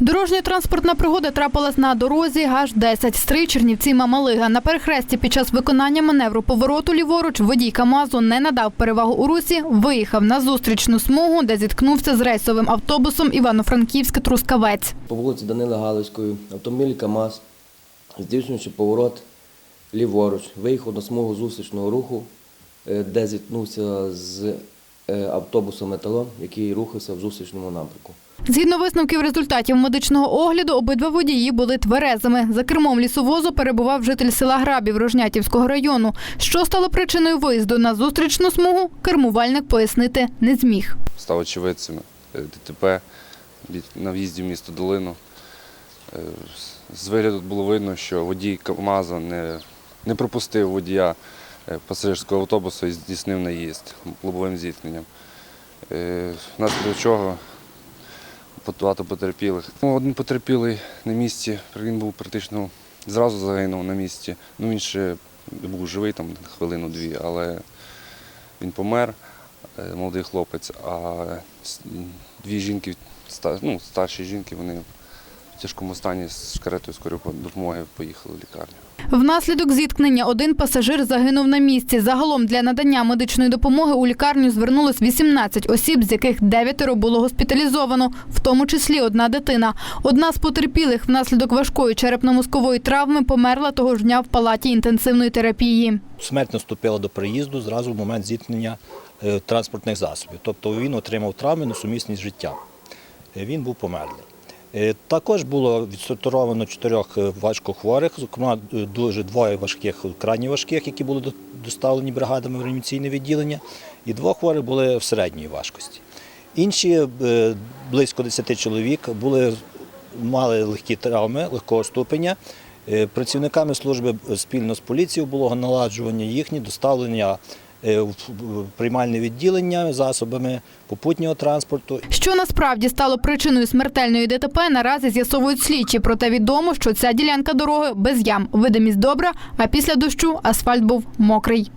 Дорожньо-транспортна пригода трапилась на дорозі ГАЖ-10 Стрий Чернівці Мамалига. На перехресті під час виконання маневру повороту ліворуч водій КАМАЗу не надав перевагу у русі, виїхав на зустрічну смугу, де зіткнувся з рейсовим автобусом Івано-Франківськ-Трускавець. По вулиці Данила Галицької автомобіль КАМАЗ, здійснюючи поворот ліворуч, виїхав на смугу зустрічного руху, е, де зіткнувся з е, автобусом еталон, який рухався в зустрічному напрямку. Згідно висновків результатів медичного огляду, обидва водії були тверезими. За кермом лісовозу перебував житель села Грабів Рожнятівського району. Що стало причиною виїзду на зустрічну смугу, кермувальник пояснити не зміг. став очевидцем е, ДТП на в'їзді в місто Долину. Е, З вигляду було видно, що водій КАМАЗа не, не пропустив водія е, пасажирського автобусу і здійснив наїзд лобовим зіткненням. Внаслідок чого багато потерпілих. Ну, Один потерпілий на місці, він був практично зразу загинув на місці. Ну, він ще був живий там хвилину-дві, але він помер, е, молодий хлопець, а дві жінки, ну, старші жінки, вони в тяжкому стані з каретою скорої допомоги поїхали в лікарню. Внаслідок зіткнення один пасажир загинув на місці. Загалом для надання медичної допомоги у лікарню звернулось 18 осіб, з яких дев'ятеро було госпіталізовано, в тому числі одна дитина. Одна з потерпілих внаслідок важкої черепно-мозкової травми померла того ж дня в палаті інтенсивної терапії. Смерть наступила до приїзду зразу в момент зіткнення е, транспортних засобів. Тобто він отримав травми несумісні з життям. Е, Він був померлий. Е, Також було відсортировано чотирьох е, важкохворих, зокрема е, дуже двоє важких, крайні важких, які були до- доставлені бригадами в реанімаційне відділення, і двох хворих були в середньої важкості. Інші близько 10 чоловік були, мали легкі травми легкого ступеня. Працівниками служби спільно з поліцією було наладжування їхні доставлення в приймальне відділення засобами попутнього транспорту Що насправді стало причиною смертельної ДТП, наразі з'ясовують слідчі. Проте відомо, що ця ділянка дороги без ям. Видимість добра, а після дощу асфальт був мокрий.